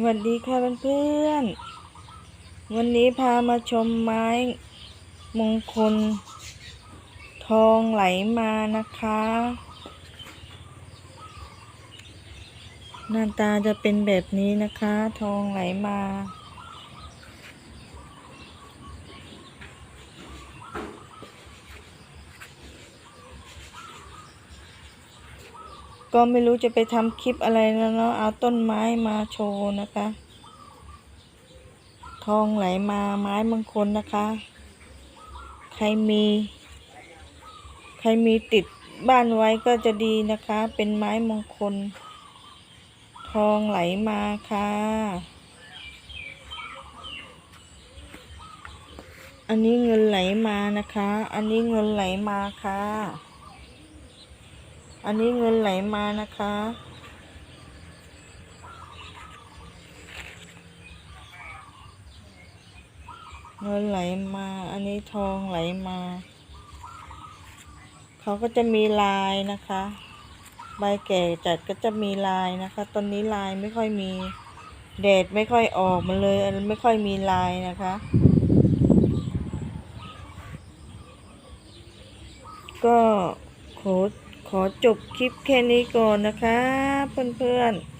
สวัสดีค่ะเพื่อนๆ วันนี้พามาชมไม้มงคล ทองไหลมานะคะ หน้าตาจะเป็นแบบนี้นะคะ ทองไหลมา ก็ไม่รู้จะไปทำคลิปอะไรแล้วเนาะเอาต้นไม้มาโชว์นะคะ ทองไหลมาไม้มงคลนะคะ ใครมี ใครมีติดบ้านไว้ก็จะดีนะคะ เป็นไม้มงคล ทองไหลมาค่ะ อันนี้เงินไหลมานะคะ อันนี้เงินไหลมาค่ะ อันนี้เงินไหลมานะคะ เงินไหลมา อันนี้ทองไหลมา เขาก็จะมีลายนะคะ ใบแก่จัดก็จะมีลายนะคะ ตอนนี้ลายไม่ค่อยมีแดดไม่ค่อยออกมาเลยไม่ค่อยมีลายนะคะ ก็ขอ ขอจบคลิปแค่นี้ก่อนนะคะ เพื่อนๆ